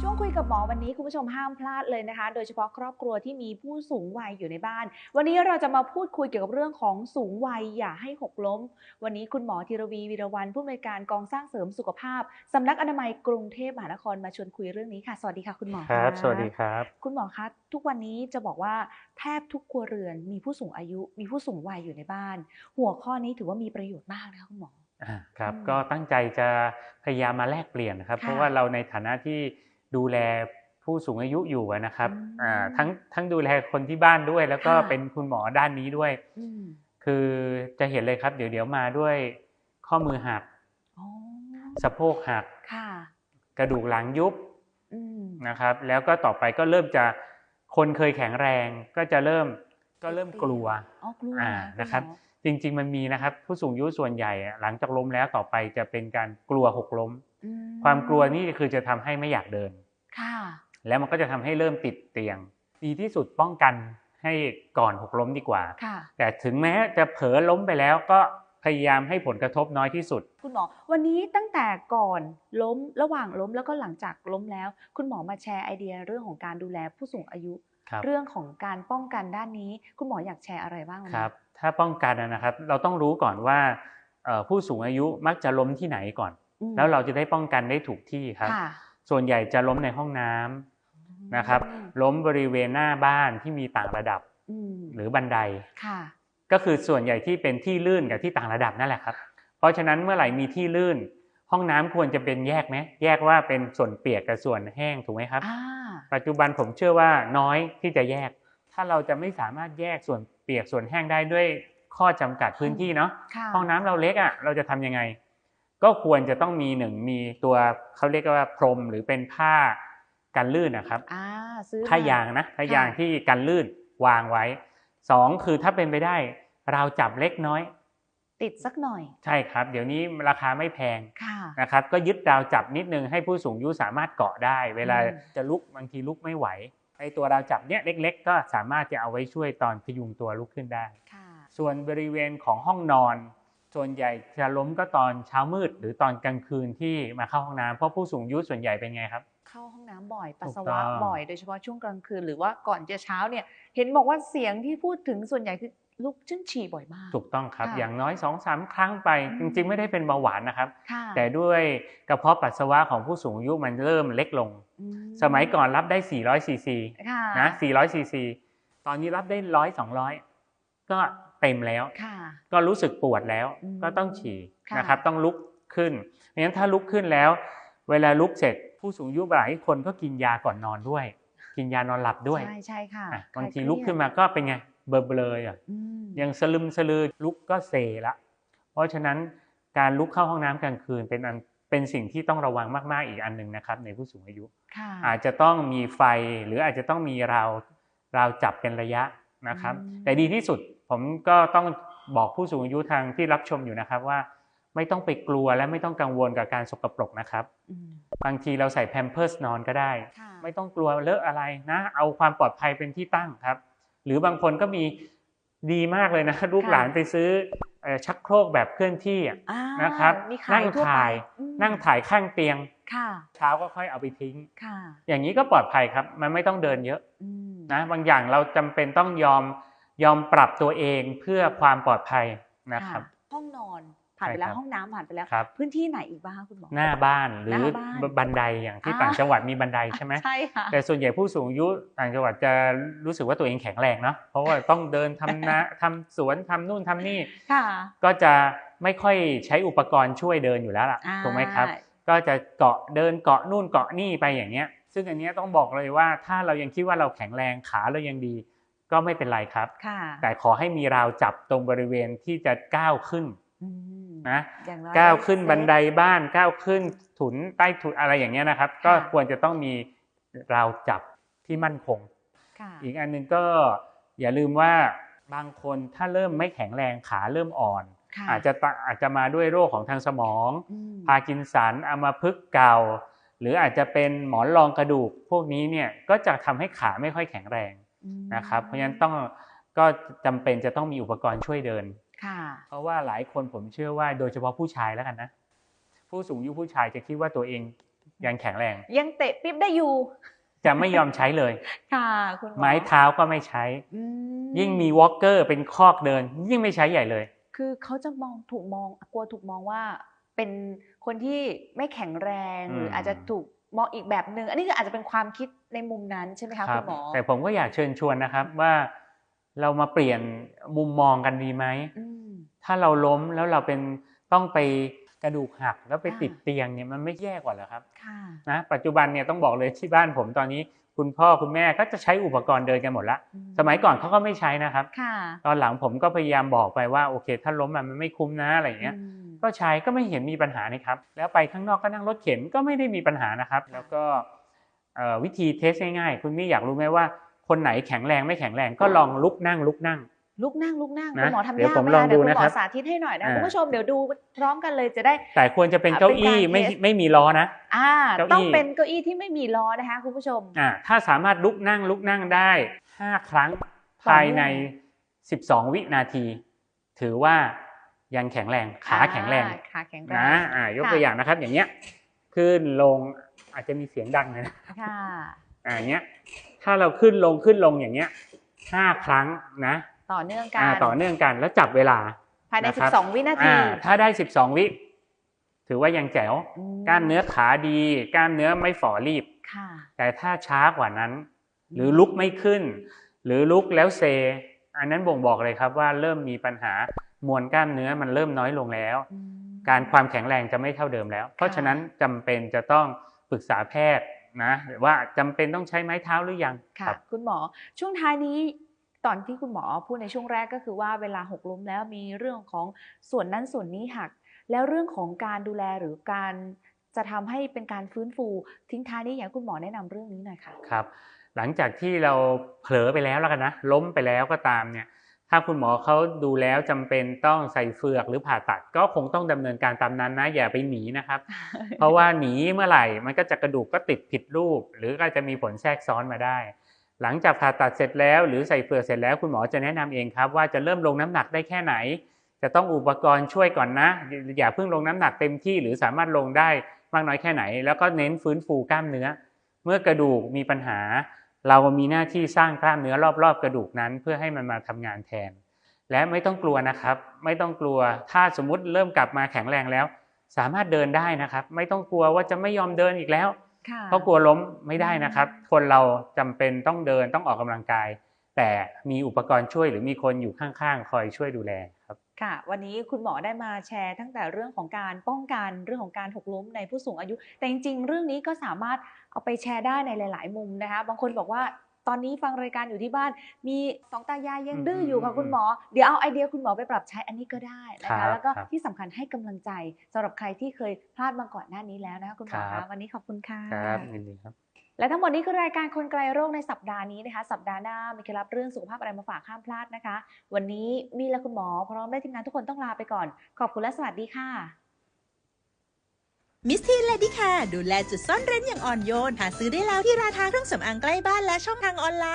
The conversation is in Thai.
ช่วงคุยกับหมอวันนี้คุณผู้ชมห้ามพลาดเลยนะคะ โดยเฉพาะครอบครัวที่มีผู้สูงวัยอยู่ในบ้าน วันนี้เราจะมาพูดคุยเกี่ยวกับเรื่องของสูงวัยอย่าให้หกล้ม วันนี้คุณหมอธีรวีวีรวันผู้อำนวยการกองสร้างเสริมสุขภาพสำนักอนามัยกรุงเทพมหานครมาชวนคุยเรื่องนี้ค่ะ สวัสดีค่ะคุณหมอครับะสวัสดีครับ คุณหมอคะทุกวันนี้จะบอกว่าแทบทุกครัวเรือนมีผู้สูงอายุ มีผู้สูงวัยอยู่ในบ้าน หัวข้อนี้ถือว่ามีประโยชน์มากนะคะคุณหมออ่า ครับอืมก็ตั้งใจจะพยายามมาแลกเปลี่ยนนะครับค่ะเพราะว่าเราในฐานะที่ดูแลผู้สูงอายุอยู่อะนะครับอืมอ่าทั้งทั้งดูแลคนที่บ้านด้วย แล้วก็ค่ะเป็นคุณหมอด้านนี้ด้วยอืมคือจะเห็นเลยครับ เดี๋ยวเดี๋ยวมาด้วยข้อมือหักอ๋อสะโพกหักค่ะกระดูกหลังยุบอืมนะครับ แล้วก็ต่อไปก็เริ่มจะคนเคยแข็งแรงก็จะเริ่มก็เริ่มกลัวอ๋อกลัวอ่าณนะครับหมอ จริง ๆ มันมีนะครับ ผู้สูงอายุส่วนใหญ่อะหลังจากล้มแล้วต่อไปจะเป็นการกลัวหกล้มอืความกลัวนี่คือจะทำให้ไม่อยากเดินค่ะแล้วมันก็จะทำให้เริ่มติดเตียง ดีที่สุดป้องกันให้ก่อนหกล้มดีกว่าค่ะแต่ถึงแม้จะเผลอล้มไปแล้วก็พยายามให้ผลกระทบน้อยที่สุด คุณหมอ วันนี้ตั้งแต่ก่อนล้มระหว่างล้มแล้วก็หลังจากล้มแล้ว คุณหมอมาแชร์ไอเดียเรื่องของการดูแลผู้สูงอายุครับ เรื่องของการป้องกันด้านนี้คุณหมออยากแชร์อะไรบ้างวันคนี้รับ ถ้าป้องกันอะนะครับ เราต้องรู้ก่อนว่าเอ่อผู้สูงอายุมักจะล้มที่ไหนก่อนอืมแล้วเราจะได้ป้องกันได้ถูกที่ครับค่ะส่วนใหญ่จะล้มในห้องน้ำนะครับอืมล้มบริเวณหน้าบ้านที่มีต่างระดับอืมหรือบันไดค่ะก็คือส่วนใหญ่ที่เป็นที่ลื่นกับที่ต่างระดับนั่นแหละครับ เพราะฉะนั้นเมื่อไหร่มีที่ลื่น ห้องน้ำควรจะเป็นแยกไหมแยกว่าเป็นส่วนเปียกกับส่วนแห้งถูกไหมครับอ่า ปัจจุบันผมเชื่อว่าน้อยที่จะแยก ถ้าเราจะไม่สามารถแยกส่วนเปียกส่วนแห้งได้ด้วยข้อจำกัดพื้นที่เนาะค่ะห้องน้ำเราเล็กอะเราจะทำยังไง ก็ควรจะต้องมีหนึ่งมีตัวเขาเรียกว่าพรมหรือเป็นผ้ากันลื่นนะครับอ่าซื้อผ้ายางนะผ้ายางที่กันลื่นวางไว้สองคือถ้าเป็นไปได้ เราวจับเล็กน้อย ติดสักหน่อย ใช่ครับ เดี๋ยวนี้ราคาไม่แพงค่ะนะครับ ก็ยึดราวจับนิดนึงให้ผู้สูงอายุสามารถเกาะได้ เวลาอืมจะลุกบางทีลุกไม่ไหวไอ้ตัวราวจับเนี้ยเล็ก ๆ ก็สามารถจะเอาไว้ช่วยตอนพยุงตัวลุกขึ้นได้ค่ะส่วนบริเวณของห้องนอน ส่วนใหญ่จะล้มก็ตอนเช้ามืด หรือตอนกลางคืนที่มาเข้าห้องน้ำเพราะผู้สูงอายุส่วนใหญ่เป็นไงครับเข้าห้องน้ำบ่อยปัสถูสากต้วะองบ่อยโดยเฉพาะช่วงกลางคืนหรือว่าก่อนจะเช้าเนี่ยเห็นบอกว่าเสียงที่พูดถึงส่วนใหญ่คือ ลุกขึ้นฉี่บ่อยมาก ถูกต้องครับค่ะอย่างน้อย2อสามครั้งไปอืจมริง ๆ ไม่ได้เป็นเบาหวานนะครับค่ะแต่ด้วยกระเพาะปัสสาวะของผู้สูงอายุมันเริ่มเล็กลงอืสมัยก่อนรับได้ 400ซีซีค่ะนะ400ซีซีตอนนี้รับได้ร้อยสองร้อยก็เต็มแล้วค่ะก็รู้สึกปวดแล้วอืมก็ต้องฉี่ค่ะนะครับ ต้องลุกขึ้นเพราะฉะนั้นถ้าลุกขึ้นแล้ว เวลาลุกเสร็จ ผู้สูงอายุหลายคนก็กินยาก่อนนอนด้วย กินยานอนหลับด้วย ใช่ใช่ค่ะอะคลบางยทีเครียดลุกขึ้นมาก็เป็นไง เบลอๆเลยอะอืมยังสลึมสลือลุกก็เซละ เพราะฉะนั้นการลุกเข้าห้องน้ำกลางคืนเป็นอันเป็นสิ่งที่ต้องระวังมากๆอีกอันหนึ่งนะครับ ในผู้สูงอายุค่ะอาจจะต้องมีไฟหรืออาจจะต้องมีราวราวจับเป็นระยะนะครับอืมแต่ดีที่สุดผมก็ต้องบอกผู้สูงอายุทางที่รับชมอยู่นะครับว่าไม่ต้องไปกลัวและไม่ต้องกังวลกับการสกปรกนะครับอืมบางทีเราใส่แพมเพิร์สนอนก็ได้ค่ะไม่ต้องกลัวเลอะอะไรนะ เอาความปลอดภัยเป็นที่ตั้งครับ หรือบางคนก็มีดีมากเลยนะลูกหลานไปซื้อเอ่อชักโครกแบบเคลื่อนที่อะอ่านะครับมีนั่ขายงทั่วไปถ่ายอืมนั่งถ่ายข้างเตียงค่ะเช้าก็ค่อยเอาไปทิ้งค่ะอย่างนี้ก็ปลอดภัยครับมันไม่ต้องเดินเยอะอืมนะบางอย่างเราจำเป็นต้องยอมยอมปรับตัวเองเพื่อความปลอดภัยนะครับห้องนอน ผ่านไปแล้วใช่ครับห้องน้ำผ่านไปแล้วครับพื้นที่ไหนอีกบ้างคะคุณหมอหน้าบ้านหรือหน้าบ้านบันไดอย่างที่อ่าต่างจังหวัดมีบันไดใช่ไหมใช่ค่ะแต่ส่วนใหญ่ผู้สูงอายุต่างจังหวัดจะรู้สึกว่าตัวเองแข็งแรงเนาะเพราะว่าต้องเดินทำนาทำสวนทำนู่นทำนี่ค่ะก็จะไม่ค่อยใช้อุปกรณ์ช่วยเดินอยู่แล้วล่ะอ่าถูกไหมครับ ก็จะเกาะเดินเกาะนู่นเกาะนี่ไปอย่างเงี้ย ซึ่งอันเนี้ยต้องบอกเลยว่าถ้าเรายังคิดว่าเราแข็งแรงขาเรายังดีก็ไม่เป็นไรครับค่ะแต่ขอให้มีราวจับตรงบริเวณที่จะก้าวขึ้นอืม นะอย่างน้อยก้าวขึ้นเซฟบันไดบ้านก้าวขึ้นถุนใต้ถุนอะไรอย่างเงี้ยนะครับ ก็ควรจะต้องมีราวจับที่มั่นคงค่ะอีกอันหนึงก็อย่าลืมว่าบางคนถ้าเริ่มไม่แข็งแรงขาเริ่มอ่อนค่อาจจะตะอาจจะมาด้วยโรคของทางสมองอืมพาร์กินสันอัมพฤกษ์เก่า หรืออาจจะเป็นหมอนรองกระดูก พวกนี้เนี่ยก็จะทำให้ขาไม่ค่อยแข็งแรงอืมนะครับ เพราะฉะนั้นต้องก็จำเป็นจะต้องมีอุปกรณ์ช่วยเดินค่ะ เพราะว่าหลายคนผมเชื่อว่าโดยเฉพาะผู้ชายแล้วกันนะ ผู้สูงอายุผู้ชายจะคิดว่าตัวเองยังแข็งแรง ยังเตะปิ๊บได้อยู่ จะไม่ยอมใช้เลย ค่ะคุณหมอไม้เท้าก็ไม่ใช้อืยิ่งมีวอล์กเกอร์เป็นคอกเดิน ยิ่งไม่ใช้ใหญ่เลย คือเขาจะมองถูกมองกลัวถูกมองว่า เป็นคนที่ไม่แข็งแรงอืมหรืออาจจะถูกมองอีกแบบหนึ่งอันนี้คืออาจจะเป็นความคิดในมุมนั้นใช่ไหมคะคุณหมอแต่ผมก็อยากเชิญชวนนะครับว่าเรามาเปลี่ยนมุมมองกันดีไหมอืม ถ้าเราล้มแล้วเราเป็นต้องไปกระดูกหักแล้วไปอ่าติดเตียงเนี่ยมันไม่แย่กว่าเหรอครับค่ะนะปัจจุบันเนี่ยต้องบอกเลยที่บ้านผมตอนนี้คุณพ่อคุณแม่ก็จะใช้อุปกรณ์เดินกันหมดละอืสมัยก่อนเขาก็ไม่ใช้นะครับค่ะตอนหลังผมก็พยายามบอกไปว่าโอเค ถ้าล้มมันมันไม่คุ้มนะอะไรอย่างเงี้ยอืมก็ใช้ก็ไม่เห็นมีปัญหานี่ครับ แล้วไปข้างนอกก็นั่งรถเข็นก็ไม่ได้มีปัญหานะครับ แล้วก็เอ่อวิธีเทสง่ายๆ คุณมี่อยากรู้ไหมว่า คนไหนแข็งแรงไม่แข็งแรงก็ลองลุกนั่งลุกนั่ง ลุกนั่งลุกนั่งนะคุณหมอทำเดี๋ยวยากผมไหมลองคะเดี๋ยวดูคุณหมนะครัอบสาธิตให้หน่อยนะอ่าคุณผู้ชมเดี๋ยวดูพร้อมกันเลยจะได้ แต่ควรจะเป็นเก้าอี้ไม่เป็นการเทสไม่มีล้อนะอ่าเก้าอี้ต้องเป็นเก้าอี้ที่ไม่มีล้อนะคะคุณผู้ชมอ่าถ้าสามารถลุกนั่งลุกนั่งได้ห้าครั้งภายใน 12 วินาที ถือว่ายังแข็งแรงขาแข็งแรงอ่าขาแข็งแรงนะอ่ายกค่ะตัวอย่างนะครับ อย่างเงี้ยขึ้นลงอาจจะมีเสียงดังนะค่ะอ่าอย่างเงี้ยถ้าเราขึ้นลงขึ้นลงอย่างเงี้ยห้าครั้งนะ ต่อเนื่องกัอ่านต่อเนื่องกันแล้วจับเวลาภายในนะครับ12 วินาทีอ่าถ้าได้ 12 วิถือว่ายังแจ๋วมกล้ามเนื้อขาดีกล้ามเนื้อไม่ฝ่อรีบค่ะแต่ถ้าช้ากว่านั้น หรือลุกไม่ขึ้น หรือลุกแล้วเซ อันนั้นบ่งบอกเลยครับว่าเริ่มมีปัญหามวลกล้ามเนื้อมันเริ่มน้อยลงแล้วอืมการความแข็งแรงจะไม่เท่าเดิมแล้ว เพราะฉะนั้นจำเป็นจะต้องปรึกษาแพทย์นะหรือว่าจำเป็นต้องใช้ไม้เท้าหรือยังค่ะ คุณหมอช่วงท้ายนี้ ตอนที่คุณหมอพูดในช่วงแรกก็คือว่าเวลาหกล้มแล้วมีเรื่องของส่วนนั้นส่วนนี้หัก แล้วเรื่องของการดูแลหรือการจะทำให้เป็นการฟื้นฟู ทิ้งท้ายนี้อยากให้คุณหมอแนะนำเรื่องนี้หน่อยค่ะครับหลังจากที่เราเผลอไปแล้วแล้วกันนะล้มไปแล้วก็ตามเนี่ยถ้าคุณหมอเขาดูแล้วจำเป็นต้องใส่เฟือกหรือผ่าตัดก็คงต้องดำเนินการตามนั้นนะอย่าไปหนีนะครับ เพราะว่าหนีเมื่อไหร่มันก็จะกระดูกก็ติดผิดรูป หรือก็จะมีผลแทรกซ้อนมาได้ หลังจากผ่าตัดเสร็จแล้ว หรือใส่เฟือกเสร็จแล้วคุณหมอจะแนะนำเองครับ ว่าจะเริ่มลงน้ำหนักได้แค่ไหน จะต้องอุปกรณ์ช่วยก่อนนะ อย่าเพิ่งลงน้ำหนักเต็มที่หรือสามารถลงได้มากน้อยแค่ไหน แล้วก็เน้นฟื้นฟูกล้ามเนื้อ เมื่อกระดูกมีปัญหา เรามีหน้าที่สร้างกล้ามเนื้อรอบๆ กระดูกนั้น เพื่อให้มันมาทำงานแทน และไม่ต้องกลัวนะครับ ไม่ต้องกลัวถ้าสมมุติเริ่มกลับมาแข็งแรงแล้ว สามารถเดินได้นะครับ ไม่ต้องกลัวว่าจะไม่ยอมเดินอีกแล้ว เพราะกลัวล้มไม่ได้นะครับ คนเราจำเป็นต้องเดินต้องออกกำลังกาย แต่มีอุปกรณ์ช่วยหรือมีคนอยู่ข้างๆ คอยช่วยดูแลครับค่ะ วันนี้คุณหมอได้มาแชร์ตั้งแต่เรื่องของการป้องกันเรื่องของการหกล้มในผู้สูงอายุ แต่จริง ๆ เรื่องนี้ก็สามารถเอาไปแชร์ได้ในหลาย ๆ มุมนะคะ บางคนบอกว่า ตอนนี้ฟังรายการอยู่ที่บ้าน มีสองตายายยังอืมดื้ออยู่ค่ะอืมคุณหมอ เดี๋ยวเอาไอเดียคุณหมอไปปรับใช้อันนี้ก็ได้นะครัคะบแล้วก็ครับที่สำคัญให้กำลังใจสำหรับใครที่เคยพลาดมาก่อนหน้านี้แล้วนะคะคุณหมอครัคะบวันนี้ขอบคุณค่ะครับยินดีครับและทั้งหมดนี้คือรายการคนไกลโรคในสัปดาห์นี้นะคะ สัปดาห์หน้ามีเคล็ดลับเรื่องสุขภาพอะไรมาฝากห้ามพลาดนะคะ วันนี้มีและคุณหมอพร้อมด้วยทีมงานทุกคนต้องลาไปก่อน ขอบคุณและสวัสดีค่ะ มิสทีนเลดี้แคร์ดูแลจุดซ่อนเร้นอย่างอ่อนโยน หาซื้อได้แล้วที่ร้านค้าเครื่องสำอางใกล้บ้านและช่องทางออนไลน์